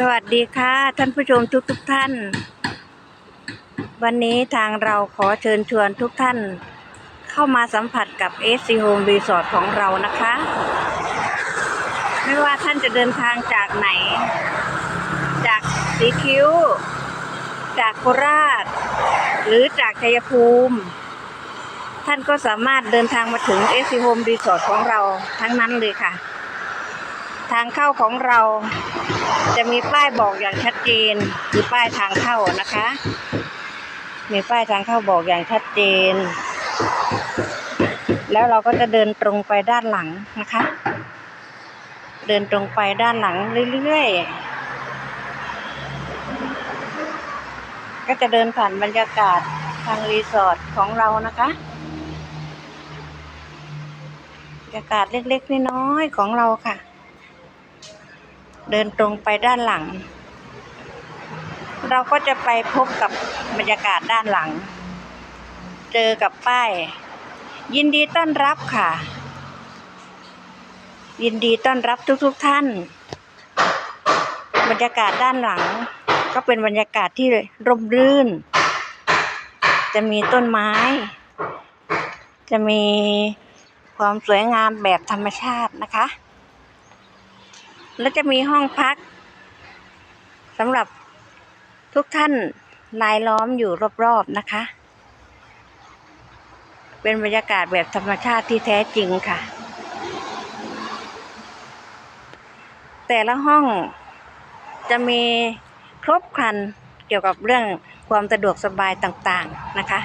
สวัสดีค่ะ ท่านผู้ชมทุกทุกๆท่าน วันนี้ทางเราขอเชิญชวนทุกท่าน เข้ามาสัมผัสกับ SC Home Resort ของเรานะคะ ไม่ว่าท่านจะเดินทางจากไหน จากสีคิ้ว จากโคราช หรือจากชัยภูมิ ท่านก็สามารถเดินทางมาถึง SC Home Resort ของเราทั้งนั้นเลยค่ะ ทางเข้าของเราจะมีป้ายบอกอย่างชัดเจนคือป้ายทางเข้านะคะ มีป้ายทางเข้าบอกอย่างชัดเจน แล้วเราก็จะเดินตรงไปด้านหลังนะคะ เดินตรงไปด้านหลังเรื่อยๆ ก็จะเดินผ่านบรรยากาศทางรีสอร์ทของเรานะคะบรรยากาศเล็กๆน้อยๆของเราค่ะ เดินตรงไปด้านหลัง เราก็จะไปพบกับบรรยากาศด้านหลัง เจอกับป้าย ยินดีต้อนรับค่ะ ยินดีต้อนรับทุกๆทท่าน บรรยากาศด้านหลัง ก็เป็นบรรยากาศที่ร่มรื่น จะมีต้นไม้ จะมีความสวยงามแบบธรรมชาตินะคะ แล้วจะมีห้องพักสำหรับทุกท่านรายล้อมอยู่รอบๆนะคะ เป็นบรรยากาศแบบธรรมชาติที่แท้จริงค่ะ แต่ละห้องจะมีครบครันเกี่ยวกับเรื่องความสะดวกสบายต่างๆนะคะ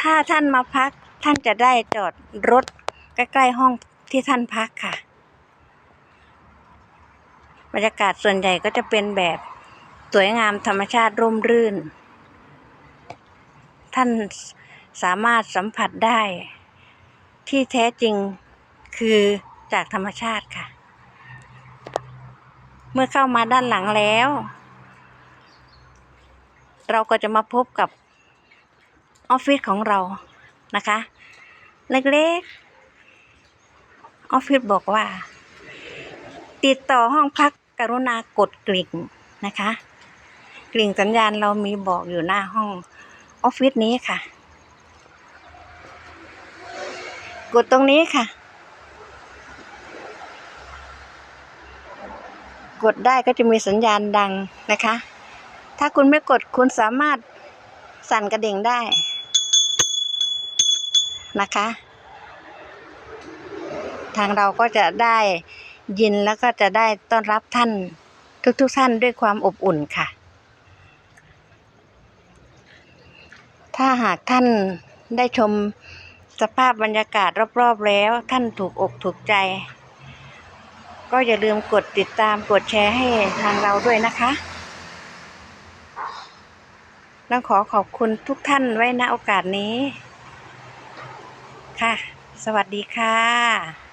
ถ้าท่านมาพัก ท่านจะได้จอดรถใกล้ๆห้องที่ท่านพักค่ะ บรรยากาศส่วนใหญ่ก็จะเป็นแบบสวยงามธรรมชาติร่มรื่น ท่านสามารถสัมผัสได้ ที่แท้จริงคือจากธรรมชาติค่ะ เมื่อเข้ามาด้านหลังแล้ว เราก็จะมาพบกับออฟฟิศของเรา นะคะ เล็กๆ ออฟฟิศบอกว่า ติดต่อห้องพักกรุณากดกลิ่งนะคะ กลิ่งสัญญาณเรามีบอกอยู่หน้าห้องออฟฟิศนี้ค่ะ กดตรงนี้ค่ะ กดได้ก็จะมีสัญญาณดังนะคะ ถ้าคุณไม่กดคุณสามารถสั่นกระดิ่งได้ นะคะ ทางเราก็จะได้ยินแล้วก็จะได้ต้อนรับท่านทุกๆทท่านด้วยความอบอุ่นค่ะ ถ้าหากท่านได้ชมสภาพบรรยากาศรอบๆแล้วท่านถูกอกถูกใจ ก็อย่าลืมกดติดตามกดแชร์ให้ทางเราด้วยนะคะต้องขอขอบคุณทุกท่านไว้ณโอกาสนี้ ค่ะ สวัสดีค่ะ